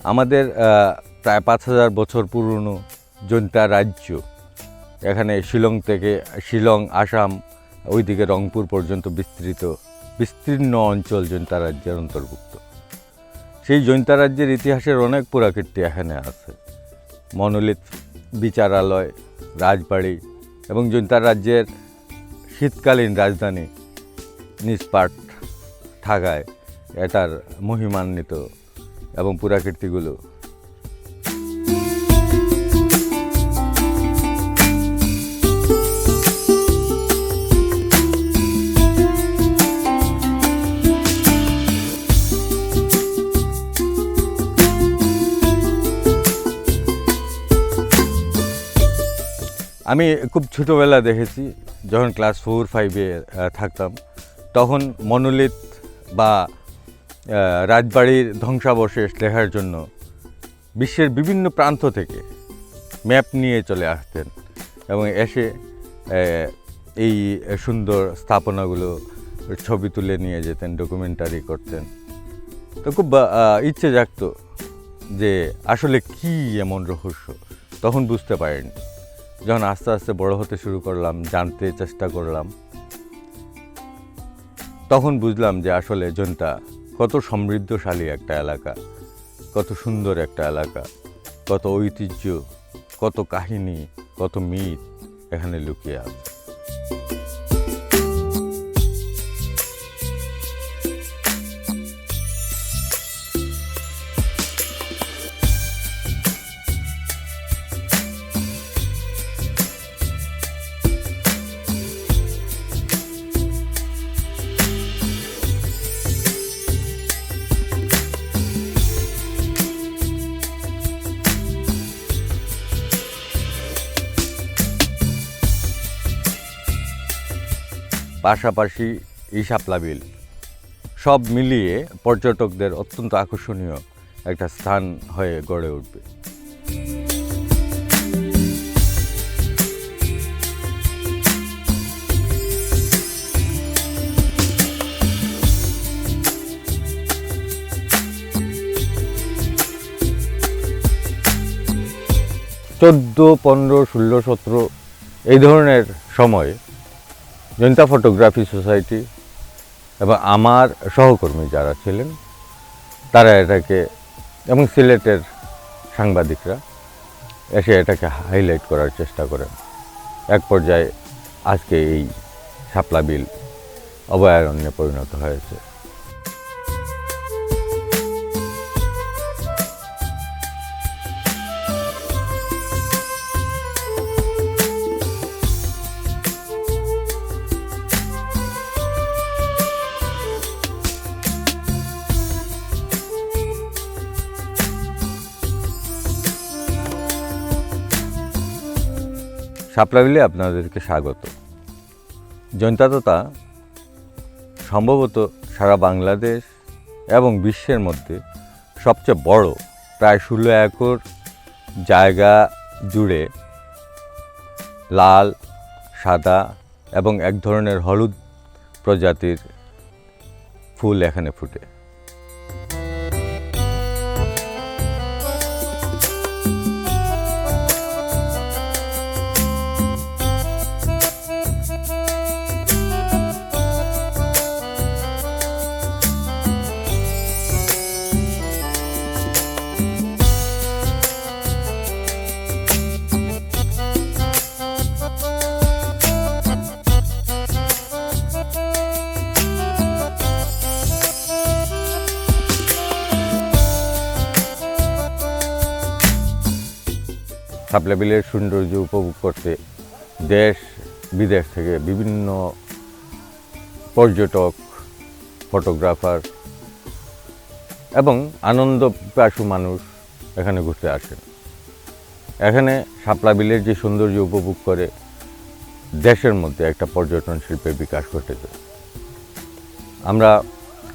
আমাদের প্রায় পাঁচ হাজার বছর পুরনো জৈন্তা রাজ্য এখানে শিলং থেকে, শিলং, আসাম, ওইদিকে রংপুর পর্যন্ত বিস্তৃত, বিস্তীর্ণ অঞ্চল জৈন্তা রাজ্যের অন্তর্ভুক্ত। সেই জৈন্তা রাজ্যের ইতিহাসের অনেক পুরাকীর্তি এখানে আছে। মনোলিত বিচারালয়, রাজবাড়ি এবং জৈন্তা রাজ্যের শীতকালীন রাজধানী নিষ্পাট থাকায় এটার মহিমান্বিত এবং পুরাকীর্তিগুলো আমি খুব ছোটোবেলা দেখেছি, যখন ক্লাস ফোর ফাইভে থাকতাম, তখন মনোলিত বা রাজবাড়ির ধ্বংসাবশেষ দেখার জন্য বিশ্বের বিভিন্ন প্রান্ত থেকে ম্যাপ নিয়ে চলে আসতেন এবং এসে এই সুন্দর স্থাপনাগুলো ছবি তুলে নিয়ে যেতেন ডকুমেন্টারি করতেন। তো খুব ইচ্ছে জাগতো যে আসলে কি এমন রহস্য? তখন বুঝতে পারিনি। যখন আস্তে আস্তে বড় হতে শুরু করলাম, জানতে চেষ্টা করলাম, তখন বুঝলাম যে আসলে জনতা কত সমৃদ্ধশালী একটা এলাকা, কত সুন্দর একটা এলাকা, কত ঐতিহ্য, কত কাহিনী, কত মিথ এখানে লুকিয়ে আছে। পাশাপাশি এই শাপলা বিল সব মিলিয়ে পর্যটকদের অত্যন্ত আকর্ষণীয় একটা স্থান হয়ে গড়ে উঠবে। চোদ্দ, পনেরো, ষোলো, সতেরো এই ধরনের সময় জৈন্তা ফটোগ্রাফি সোসাইটি এবং আমার সহকর্মী যারা ছিলেন, তারা এটাকে এবং সিলেটের সাংবাদিকরা এসে এটাকে হাইলাইট করার চেষ্টা করেন। এক পর্যায়ে আজকে এই সাপলা বিল অভয়ারণ্যে পরিণত হয়েছে। শাপলা বিলে আপনাদেরকে স্বাগত। জৈন্তাততা সম্ভবত সারা বাংলাদেশ এবং বিশ্বের মধ্যে সবচেয়ে বড়, প্রায় ষোলো একর জায়গা জুড়ে লাল, সাদা এবং এক ধরনের হলুদ প্রজাতির ফুল এখানে ফুটে। শাপলা বিলের সৌন্দর্য উপভোগ করতে দেশ, বিদেশ থেকে বিভিন্ন পর্যটক ফটোগ্রাফার এবং আনন্দ পিপাসু মানুষ এখানে ঘুরতে আসেন এখানে শাপলা বিলের যে সৌন্দর্য উপভোগ করে, দেশের মধ্যে একটা পর্যটন শিল্পের বিকাশ ঘটেছে। আমরা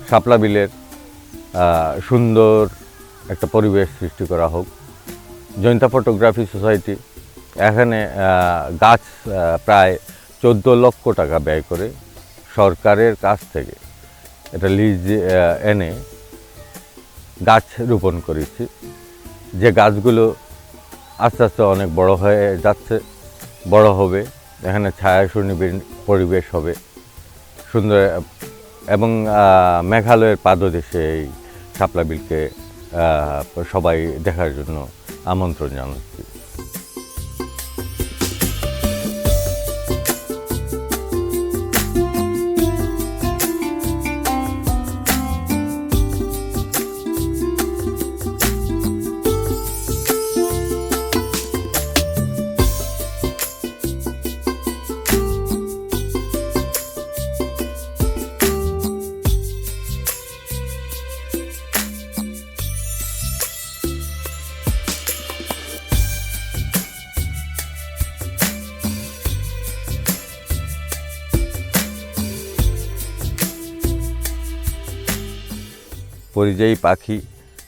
শাপলা বিলের সুন্দর একটা পরিবেশ সৃষ্টি করা হোক। জৈন্তা ফটোগ্রাফি সোসাইটি, এখানে গাছ প্রায় চোদ্দ লক্ষ টাকা ব্যয় করে সরকারের কাছ থেকে এটা লিজ এনে গাছ রোপণ করেছি। যে গাছগুলো আস্তে আস্তে অনেক বড় হয়ে যাচ্ছে, বড় হবে, এখানে ছায়া সুনিবিড় পরিবেশ হবে। সুন্দর, এবং মেঘালয়ের পাদদেশে এই শাপলা বিলকে সবাই দেখার জন্য আমন্ত্রণ জানাচ্ছি পরিযায়ী পাখি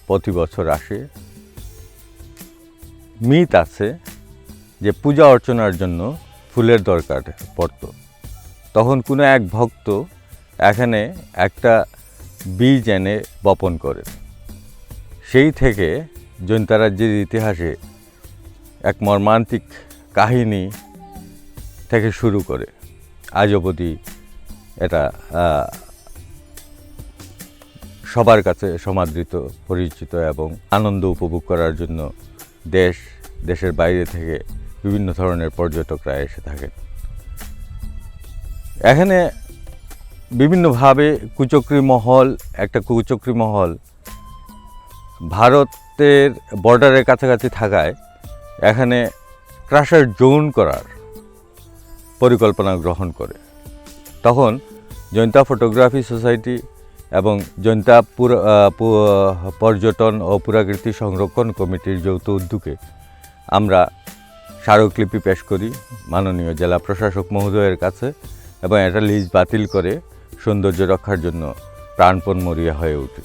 প্রতি বছর আসে। মিথ আছে যে পূজা অর্চনার জন্য ফুলের দরকার পড়তো। তখন কোনো এক ভক্ত এখানে একটা বীজ এনে বপন করে। সেই থেকে জৈন্তা রাজ্যের ইতিহাসে এক মর্মান্তিক কাহিনী থেকে শুরু করে। আজ অবধি এটা সবার কাছে সমাদৃত, পরিচিত এবং আনন্দ উপভোগ করার জন্য দেশ, দেশের বাইরে থেকে বিভিন্ন ধরনের পর্যটকরা এসে থাকেন। এখানে বিভিন্নভাবে কুচক্রি মহল, একটা কুচক্রি মহল ভারতের বর্ডারের কাছাকাছি থাকায় এখানে ক্রাশার জোন করার পরিকল্পনা গ্রহণ করে। তখন জৈন্তা ফটোগ্রাফি সোসাইটি এবং জৈন্তা পুরা পর্যটন ও পুরাকীর্তি সংরক্ষণ কমিটির যৌথ উদ্যোগে আমরা স্মারকলিপি পেশ করি মাননীয় জেলা প্রশাসক মহোদয়ের কাছে এবং এটা লিজ বাতিল করে সৌন্দর্য রক্ষার জন্য প্রাণপণ মরিয়া হয়ে ওঠে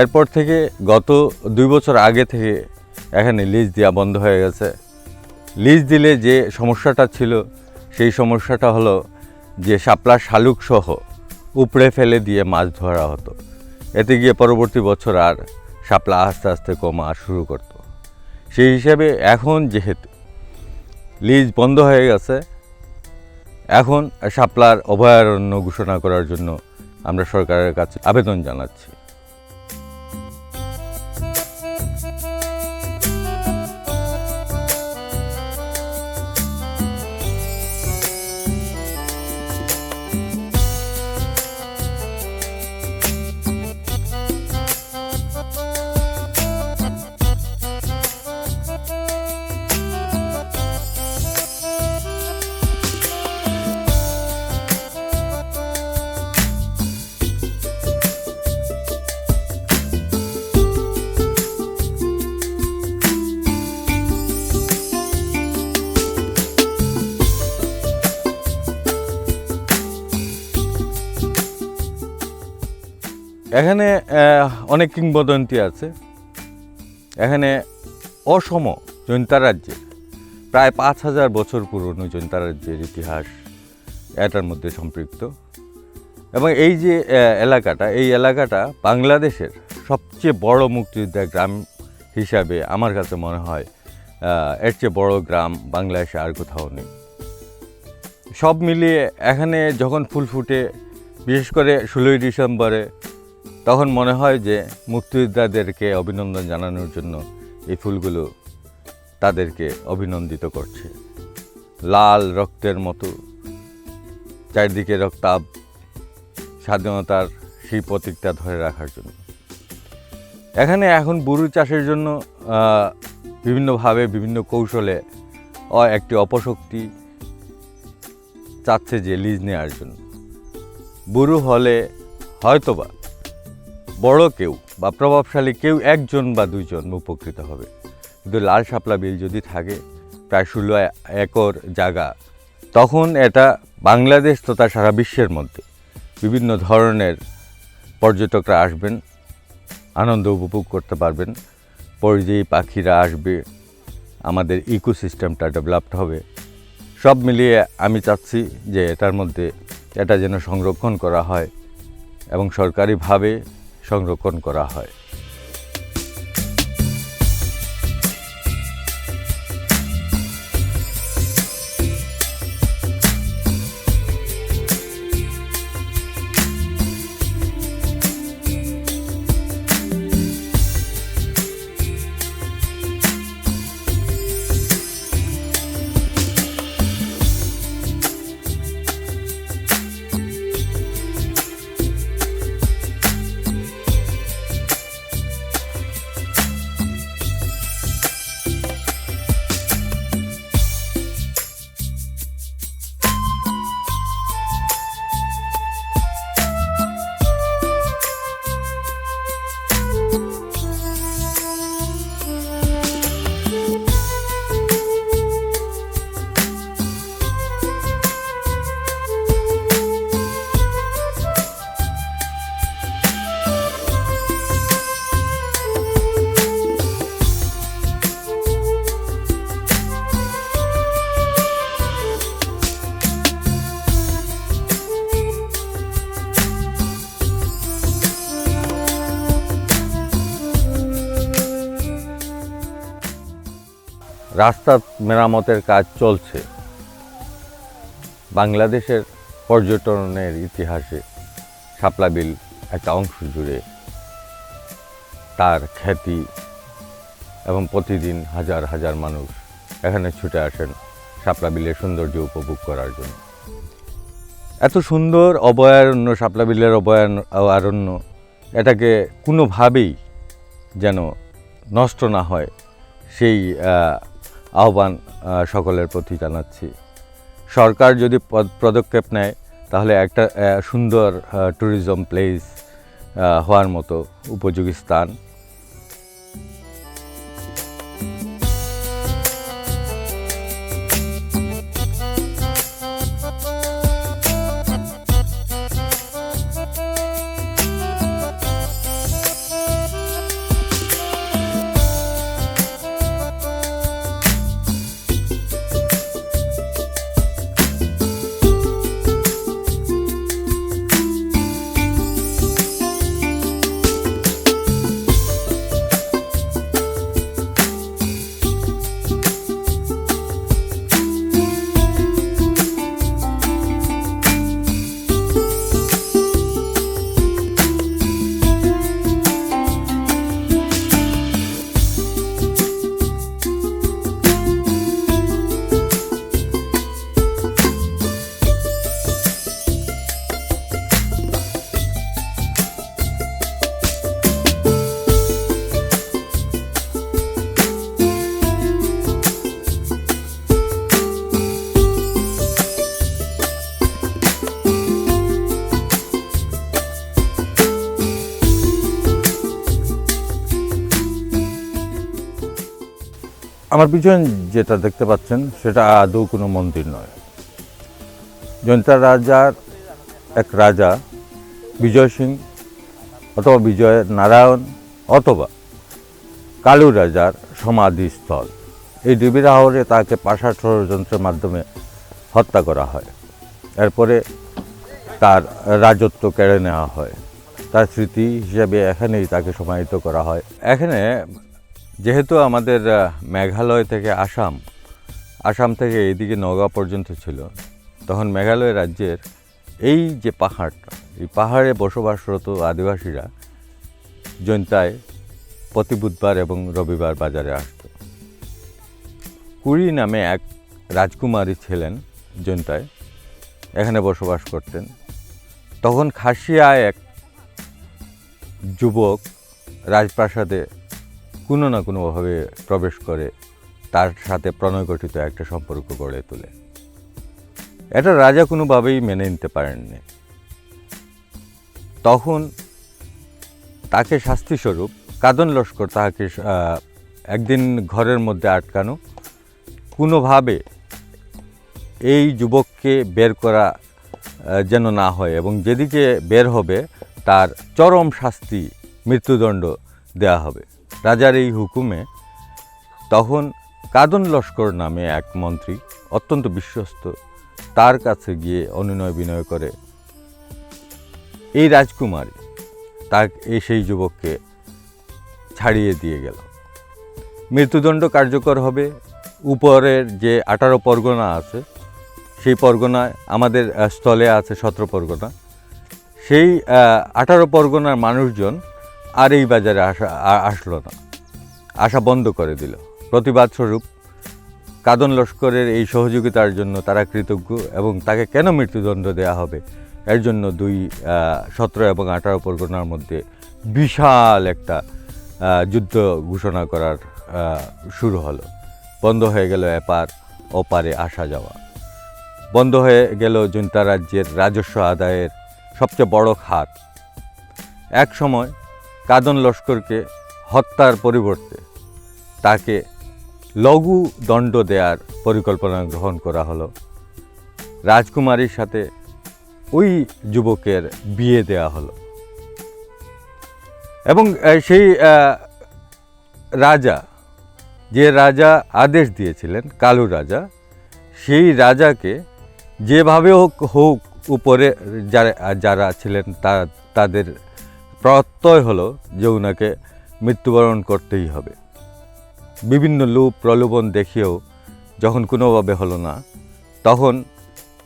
এরপর থেকে গত দুই বছর আগে থেকে এখানে লিজ দেওয়া বন্ধ হয়ে গেছে। লিজ দিলে যে সমস্যাটা ছিল, সেই সমস্যাটা হলো যে শাপলা শালুক সহ উপড়ে ফেলে দিয়ে মাছ ধরা হতো। এতে গিয়ে পরবর্তী বছর আর শাপলা আস্তে আস্তে কমা শুরু করত। সেই হিসাবে এখন যেহেতু লিজ বন্ধ হয়ে গেছে, এখন শাপলার অভয়ারণ্য ঘোষণা করার জন্য আমরা সরকারের কাছে আবেদন জানাচ্ছি। এখানে অনেক কিংবদন্তি আছে। এখানে অসম জৈন্তা রাজ্যে প্রায় পাঁচ হাজার বছর পুরনো জৈন্তা রাজ্যের ইতিহাস এটার মধ্যে সম্পৃক্ত। এবং এই যে এলাকাটা, এই এলাকাটা বাংলাদেশের সবচেয়ে বড় মুক্তিযোদ্ধা গ্রাম হিসাবে আমার কাছে মনে হয় এর চেয়ে বড় গ্রাম বাংলাদেশে আর কোথাও নেই। সব মিলিয়ে এখানে যখন ফুল ফুটে, বিশেষ করে ষোলোই ডিসেম্বরে তখন মনে হয় যে মুক্তিযোদ্ধাদেরকে অভিনন্দন জানানোর জন্য এই ফুলগুলো তাদেরকে অভিনন্দিত করছে। লাল রক্তের মতো। চারিদিকে রক্তাব স্বাধীনতার সেই প্রতীকটা ধরে রাখার জন্য। এখানে এখন বুরু চাষের জন্য বিভিন্নভাবে বিভিন্ন কৌশলে একটি অপশক্তি চাচ্ছে যে লিজ নেওয়ার জন্য। বুরু হলে হয়তোবা বড় কেউ বা প্রভাবশালী কেউ একজন বা দুইজন উপকৃত হবে। কিন্তু লাল শাপলা বিল যদি থাকে, প্রায় ষোলো একর জায়গা, তখন এটা বাংলাদেশ তথা সারা বিশ্বের মধ্যে বিভিন্ন ধরনের পর্যটকরা আসবেন, আনন্দ উপভোগ করতে পারবেন। পরিযায়ী পাখিরা আসবে, আমাদের ইকোসিস্টেমটা ডেভেলপড হবে। সব মিলিয়ে আমি চাচ্ছি যে এটার মধ্যে এটা যেন সংরক্ষণ করা হয় এবং সরকারিভাবে সংরক্ষণ করা হয়। রাস্তা মেরামতের কাজ চলছে। বাংলাদেশের পর্যটনের ইতিহাসে শাপলা বিল একটা অংশ জুড়ে তার খ্যাতি এবং প্রতিদিন হাজার হাজার মানুষ এখানে ছুটে আসেন শাপলা বিলের সৌন্দর্য উপভোগ করার জন্য। এত সুন্দর অভয়ারণ্য, শাপলা বিলের অভয়ারণ্য এটাকে কোনোভাবেই যেন নষ্ট না হয়, সেই আহ্বান সকলের প্রতি জানাচ্ছি। সরকার যদি পদ- পদক্ষেপ নেয়, তাহলে একটা সুন্দর ট্যুরিজম প্লেস হওয়ার মতো উপযোগী স্থান আমার পিছনে যেটা দেখতে পাচ্ছেন, সেটা আদৌ কোনো মন্দির নয়। জয়ন্তা রাজার এক রাজা, বিজয় সিং অথবা বিজয় নারায়ণ অথবা কালু রাজার সমাধিস্থল এই ডিবিরাহরে তাকে পাশা ষড়যন্ত্রের মাধ্যমে হত্যা করা হয়। এরপরে তার রাজত্ব কেড়ে নেওয়া হয়। তার স্মৃতি হিসেবে এখানেই তাকে সমাহিত করা হয়। এখানে যেহেতু আমাদের মেঘালয় থেকে আসাম আসাম থেকে এইদিকে নগাঁও পর্যন্ত ছিল, তখন মেঘালয় রাজ্যের এই যে পাহাড়টা, এই পাহাড়ে বসবাসরত আদিবাসীরা জৈন্তায় প্রতি বুধবার এবং রবিবার বাজারে আসত। কুড়ি নামে এক রাজকুমারী ছিলেন জৈন্তায়, এখানে বসবাস করতেন। তখন খাসিয়া এক যুবক রাজপ্রাসাদে কোনো না কোনোভাবে প্রবেশ করে তার সাথে প্রণয় গঠিত একটা সম্পর্ক গড়ে তোলে। এটা রাজা কোনোভাবেই মেনে নিতে পারেননি। তখন তাকে শাস্তিস্বরূপ কাদন লস্কর তাহাকে একদিন ঘরের মধ্যে আটকানো। কোনোভাবে এই যুবককে বের করা যেন না হয় এবং যেদিকে বের হবে তার চরম শাস্তি মৃত্যুদণ্ড দেয়া হবে। রাজার এই হুকুমে তখন কাদন লস্কর নামে এক মন্ত্রী, অত্যন্ত বিশ্বস্ত, তার কাছে গিয়ে অনুনয় বিনয় করে, এই রাজকুমার এই সেই যুবককে ছাড়িয়ে দিয়ে গেল। মৃত্যুদণ্ড কার্যকর হবে, উপরের যে আঠারো পরগনা আছে, সেই পরগনায়, আমাদের স্থলে আছে সতেরো পরগনা, সেই আঠারো পরগনার মানুষজন আর এই বাজারে আসা আসলো না। আসা বন্ধ করে দিল। প্রতিবাদ স্বরূপ, কাদন লস্করের এই সহযোগিতার জন্য তারা কৃতজ্ঞ এবং তাকে কেন মৃত্যুদণ্ড দেওয়া হবে, এর জন্য দুই সতেরো এবং আঠারো পরগনার মধ্যে বিশাল একটা যুদ্ধ ঘোষণা করার শুরু হলো। বন্ধ হয়ে গেল এপার ওপারে আসা যাওয়া। বন্ধ হয়ে গেল জুন্তা রাজ্যের রাজস্ব আদায়ের সবচেয়ে বড় খাত। এক সময় কাদন লস্করকে হত্যার পরিবর্তে তাকে লঘু দণ্ড দেওয়ার পরিকল্পনা গ্রহণ করা হলো। রাজকুমারীর সাথে ওই যুবকের বিয়ে দেওয়া হলো। এবং সেই রাজা, যে রাজা আদেশ দিয়েছিলেন, কালু রাজা, সেই রাজাকে যেভাবে হোক হোক উপরে যারা যারা ছিলেন তা, তাদের প্রত্যয় হলো যে ওনাকে মৃত্যুবরণ করতেই হবে। বিভিন্ন লোভ প্রলোভন দেখিয়েও যখন কোনোভাবে হলো না, তখন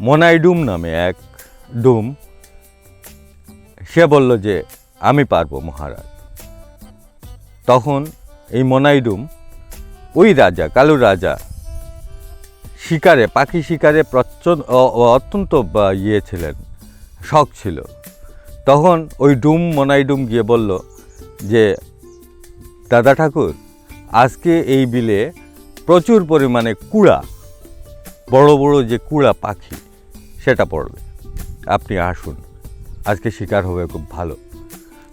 মনাইডুম নামে এক ডুম, সে বলল যে, আমি পারব মহারাজ। তখন এই মনাইডুম ওই রাজা, কালু রাজা, শিকারে, পাখি শিকারে প্রচণ্ড অত্যন্ত ইয়ে ছিলেন, শখ ছিল। তখন ওই ডুম মনাইডুম গিয়ে বলল যে, দাদা ঠাকুর, আজকে এই বিলে প্রচুর পরিমাণে কুড়া, বড় বড় যে কুড়া পাখি, সেটা পড়বে। আপনি আসুন, আজকে শিকার হবে খুব ভালো।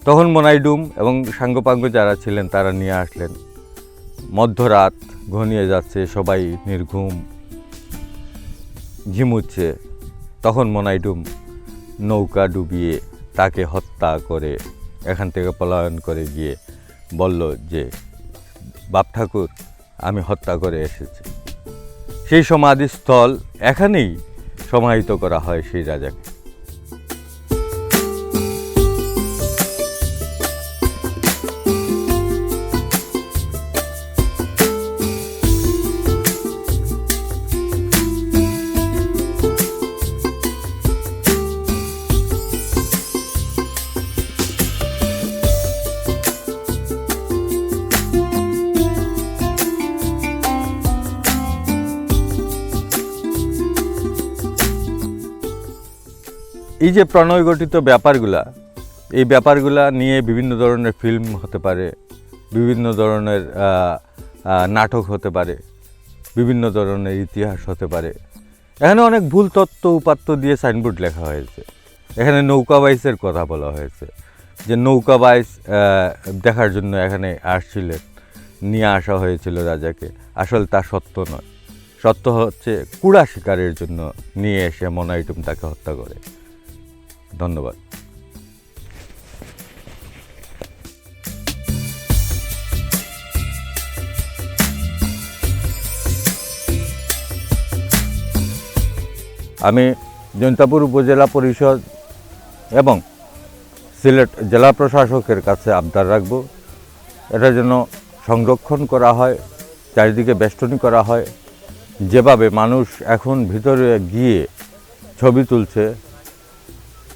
তখন মনাইডুম এবং সাঙ্গপাঙ্গ যারা ছিলেন, তারা নিয়ে আসলেন। মধ্যরাত ঘনিয়ে যাচ্ছে, সবাই নির্ঘুম ঝিমুচ্ছে। তখন মনাইডুম নৌকা ডুবিয়ে তাকে হত্যা করে এখান থেকে পলায়ন করে গিয়ে বলল যে, বাপ ঠাকুর, আমি হত্যা করে এসেছি। সেই সমাধিস্থল এখানেই সমাহিত করা হয় সেই রাজাকে। এই যে প্রণয় গঠিত ব্যাপারগুলা, এই ব্যাপারগুলা নিয়ে বিভিন্ন ধরনের ফিল্ম হতে পারে, বিভিন্ন ধরনের নাটক হতে পারে, বিভিন্ন ধরনের ইতিহাস হতে পারে। এখানে অনেক ভুল তত্ত্ব উপাত্ত দিয়ে সাইনবোর্ড লেখা হয়েছে। এখানে নৌকা বাইসের কথা বলা হয়েছে। যে নৌকা বাইস দেখার জন্য এখানে আসছিলেন, নিয়ে আসা হয়েছিল রাজাকে। আসলে তা সত্য নয়। সত্য হচ্ছে কুড়া শিকারের জন্য নিয়ে এসে মনাইটুম তাকে হত্যা করে। ধন্যবাদ। আমি জৈন্তাপুর উপজেলা পরিষদ এবং সিলেট জেলা প্রশাসকের কাছে আবদার রাখব। এটা যেন সংরক্ষণ করা হয়, চারিদিকে বেষ্টনী করা হয়। যেভাবে মানুষ এখন ভিতরে গিয়ে ছবি তুলছে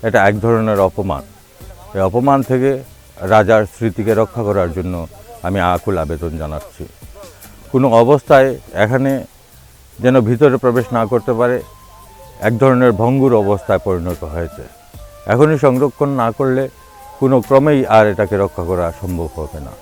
এটা এক ধরনের অপমান। এই অপমান থেকে রাজার স্মৃতিকে রক্ষা করার জন্য আমি আকুল আবেদন জানাচ্ছি। কোনো অবস্থায় এখানে যেন ভিতরে প্রবেশ না করতে পারে, এক ধরনের ভঙ্গুর অবস্থায় পরিণত হয়েছে। এখনই সংরক্ষণ না করলে কোনো ক্রমেই আর এটাকে রক্ষা করা সম্ভব হবে না।